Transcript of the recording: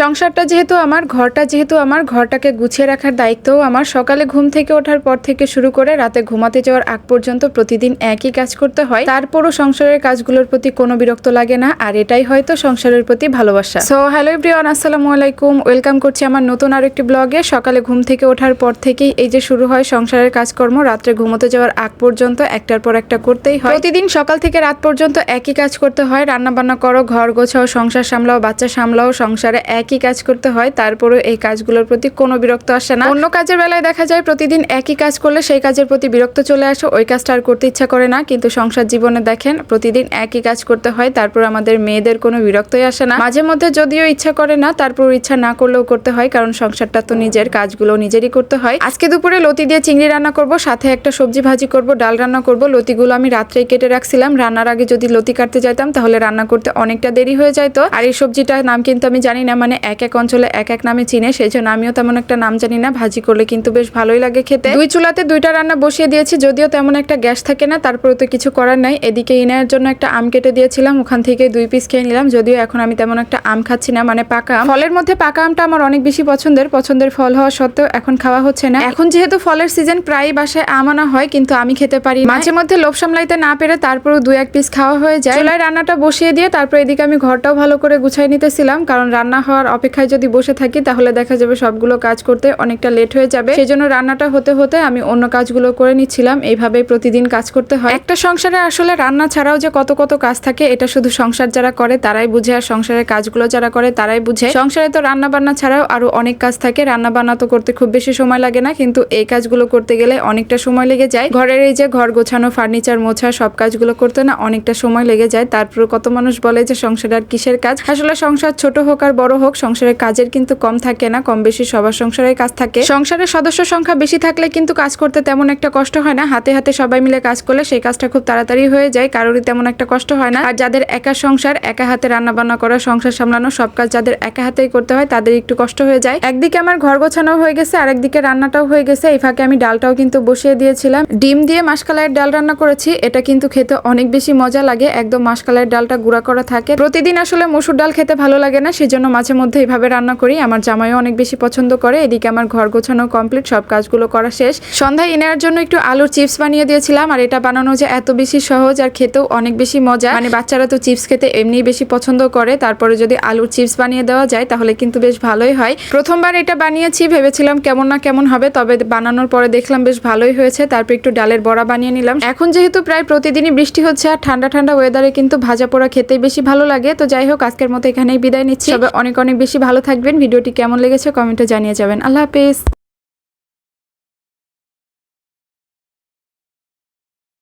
সংসারটা যেহেতু আমার, ঘরটা যেহেতু আমার, ঘরটাকে গুছিয়ে রাখার দায়িত্বও আমার। সকালে ঘুম থেকে ওঠার পর থেকে শুরু করে রাতে ঘুমাতে যাওয়ার আগ পর্যন্ত প্রতিদিন একই কাজ করতে হয়। তারপরও সংসারের কাজগুলোর প্রতি কোনো বিরক্ত লাগে না, আর এটাই হয়তো সংসারের প্রতি ভালোবাসা। সো হ্যালো এভরিওয়ান আসসালামু আলাইকুম। ওয়েলকাম করছি আমার নতুন আর একটি ব্লগে সকালে ঘুম থেকে ওঠার পর থেকেই এই যে শুরু হয় সংসারের কাজকর্ম, রাত্রে ঘুমোতে যাওয়ার আগ পর্যন্ত একটার পর একটা করতেই হয়। প্রতিদিন সকাল থেকে রাত পর্যন্ত একই কাজ করতে হয়। রান্না বান্না করো, ঘর গোছাও, সংসার সামলাও, বাচ্চা সামলাও, সংসারে একই কাজ করতে হয়, তারপরেও এই কাজগুলোর প্রতি কোনো বিরক্ত আসে না। অন্য কাজের বেলায় দেখা যায় প্রতিদিন একই কাজ করলে সেই কাজের প্রতি বিরক্ত চলে আসে, ওই কাজটা আর করতে ইচ্ছা করে না। কিন্তু সংসার জীবনে দেখেন, প্রতিদিন একই কাজ করতে হয়, তারপর আমাদের মেয়েদের কোনো বিরক্তই আসে না। মাঝে মধ্যে যদিও ইচ্ছা করে না তারপর ইচ্ছা না করলেও করতে হয়, কারণ সংসারটা তো নিজের কাজগুলো নিজেরই করতে হয়। আজকে দুপুরে লতি দিয়ে চিংড়ি রান্না করব, সাথে একটা সবজি ভাজি করব, ডাল রান্না করব। লতিগুলো আমি রাত্রেই কেটে রাখছিলাম, রান্নার আগে যদি লতি কাটতে যাইতাম, তাহলে রান্না করতে অনেকটা দেরি হয়ে যাইতো। আর এই সবজিটার নাম কিন্তু আমি জানি না মানে এক এক অঞ্চলে এক এক নামে চিনে সেই জন্য আমিও তেমন একটা নাম জানি না, ভাজি করলে কিন্তু বেশ ভালোই লাগে খেতে। দুই চুলাতে দুইটা রান্না বসিয়ে দিয়েছি, যদিও তেমন একটা গ্যাস থাকে না তারপরে তো কিছু করার নাই। এদিকে ইনার জন্য একটা আম কেটে দিয়েছিলাম, ওখান থেকে দুই পিস খেয়ে নিলাম, যদিও এখন আমি তেমন একটা আম খাচ্ছি না মানে পাকা। ফলের মধ্যে পাকা আমটা আমার অনেক বেশি পছন্দের পছন্দের ফল হওয়া সত্ত্বেও এখন খাওয়া হচ্ছে না। এখন যেহেতু ফলের সিজন প্রায় বাসায় আম আনা হয়, কিন্তু আমি খেতে পারি মাঝে মধ্যে লোভ সামলাইতে না পেরে তারপরও দু এক পিস খাওয়া হয়ে যায়। চুলায় রান্নাটা বসিয়ে দিয়ে, তারপর এদিকে আমি ঘরটাও ভালো করে গুছাই নিতেছিলাম, কারণ রান্না হওয়ার অপেক্ষায় যদি বসে থাকি, তাহলে দেখা যাবে সবগুলো কাজ করতে অনেকটা লেট হয়ে যাবে। সেই জন্য রান্নাটা হতে হতে আমি অন্য কাজগুলো করে নিচ্ছিলাম। এইভাবে প্রতিদিন কাজ করতে হয়। একটা সংসারে আসলে রান্না ছাড়াও যে কত কত কাজ থাকে, এটা শুধু সংসার যারা করে, তারাই বুঝে। আর সংসারের কাজগুলো যারা করে, তারাই বুঝে। সংসারে তো রান্না বান্না ছাড়াও আরও অনেক কাজ থাকে। রান্না বান্না তো করতে খুব বেশি সময় লাগে না, কিন্তু এই কাজগুলো করতে গেলে অনেকটা সময় লেগে যায়। ঘরের এই যে ঘর গোছানো, ফার্নিচার মোছা, সব কাজগুলো করতে না অনেকটা সময় লেগে যায়। তারপর কত মানুষ বলে যে সংসার আর কিসের কাজ? আসলে সংসার ছোট হোক আর বড় হোক সংসারের কাজের কিন্তু কম থাকে না, কম বেশি সবার সংসারের কাজ থাকে। সংসারের সদস্য সংখ্যা বেশি থাকলে কিন্তু কাজ করতে তেমন একটা কষ্ট হয় না। হাতে হাতে সবাই মিলে কাজ করলে সেই কাজটা খুব তাড়াতাড়ি হয়ে যায়, কারোরই তেমন একটা কষ্ট হয় না। আর যাদের একা সংসার, একা হাতে রান্না বান্না করা, সংসার সামলানো, সব কাজ যাদের একা হাতেই করতে হয়, তাদের একটু কষ্ট হয়ে যায়। একদিকে আমার ঘর গোছানো হয়ে গেছে আর একদিকে রান্নাটাও হয়ে গেছে। এই ফাঁকে আমি ডালটাও কিন্তু বসিয়ে দিয়েছিলাম। ডিম দিয়ে মাসকালাইয়ের ডাল রান্না করেছি, এটা কিন্তু খেতে অনেক বেশি মজা লাগে। একদম মাসকালাইয়ের ডালটা গুঁড়া করা থাকে। প্রতিদিন আসলে মসুর ডাল খেতে ভালো লাগে না, সেজন্য মাঝে মধ্যে এইভাবে রান্না করি। আমার জামাইও অনেক বেশি পছন্দ করে। এদিকে আমার ঘর গোছানো কমপ্লিট সব কাজগুলো করা শেষ। সন্ধ্যায় ইনার জন্য একটু আলুর চিপস বানিয়ে দিয়েছিলাম আর এটা বানানো যে এত বেশি সহজ আর খেতেও অনেক বেশি মজা। মানে বাচ্চারা তো চিপস খেতে এমনি বেশি পছন্দ করে। তারপরে যদি আলুর চিপস বানিয়ে দেওয়া যায় তাহলে কিন্তু বেশ ভালোই হয়। প্রথমবার এটা বানিয়েছি ভেবেছিলাম কেমন না কেমন হবে তবে বানানোর পরে দেখলাম বেশ ভালোই হয়েছে। তারপর একটু ডালের বড়া বানিয়ে নিলাম। এখন যেহেতু প্রায় প্রতিদিনই বৃষ্টি হচ্ছে আর ঠান্ডা ঠান্ডা ওয়েদারে কিন্তু ভাজা পোড়া খেতেই বেশি ভালো লাগে। তো যাই হোক আজকের মতো এখানেই বিদায় নিচ্ছি। তবে অনেক অনেক অনেক বেশি ভালো থাকবেন। ভিডিওটি কেমন লেগেছে কমেন্টে জানিয়ে যাবেন। আল্লাহ হাফেজ।